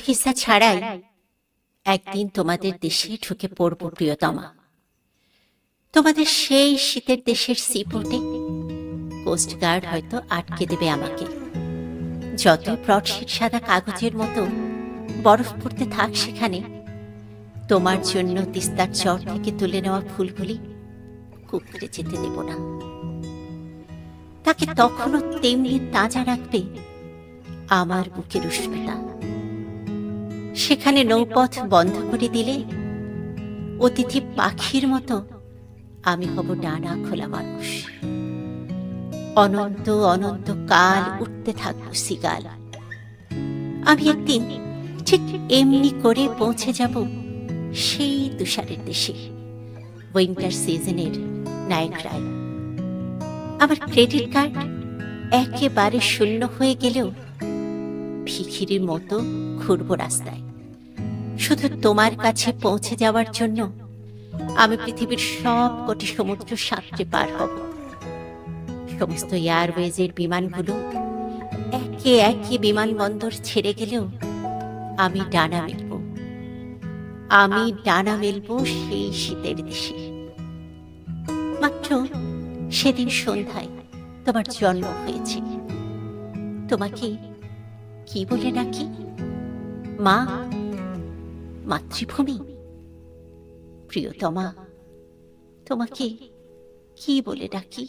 Visa ছাড়াই একদিন তোমাদের দেশে ঢুকে পড়ব, প্রিয়তমা। তোমাদের সেই শীতের দেশের সিপোর্টে কোস্টগার্ড হয়তো আটকে দেবে আমাকে। যত ব্রডশিট সাদা কাগজের মতো বরফ পড়তে থাক সেখানে, তোমার জন্য তিস্তার চর থেকে তুলে নেওয়া ফুলগুলি কুকড়ে যেতে দেব না। তাকে তখনও তেমনি তাজা রাখবে আমার বুকের উষ্ণতা। সেখানে নৌপথ বন্ধ করে দিলে অতিথি পাখির মতো আমি হব ডানা খোলা মানুষ। অনন্ত অনন্ত কাল উঠতে থাকব সিগাল আমি একদিন ঠিক এমনি করে পৌঁছে যাব সেই তুষারের দেশে উইন্টার সিজনের নায়করায় আমার ক্রেডিট কার্ড একেবারে শূন্য হয়ে গেলেও ভিখিরির মতো ঘুরব রাস্তায়। শুধু তোমার কাছে পৌঁছে যাওয়ার জন্য আমি পৃথিবীর সব কোটি সমুদ্র সাঁতরে পার হব। সমস্ত এয়ারওয়েজের বিমানগুলো একে একে বিমানবন্দর ছেড়ে গেলেও আমি ডানা মেলব। আমি ডানা মেলব সেই শীতের দেশে। মাত্র সেদিন সন্ধ্যায় তোমার জন্ম হয়েছে। তোমাকে কি বলে ডাকি মা মাতৃভূমি। প্রিয়তমা তোমাকে কি বলে ডাকি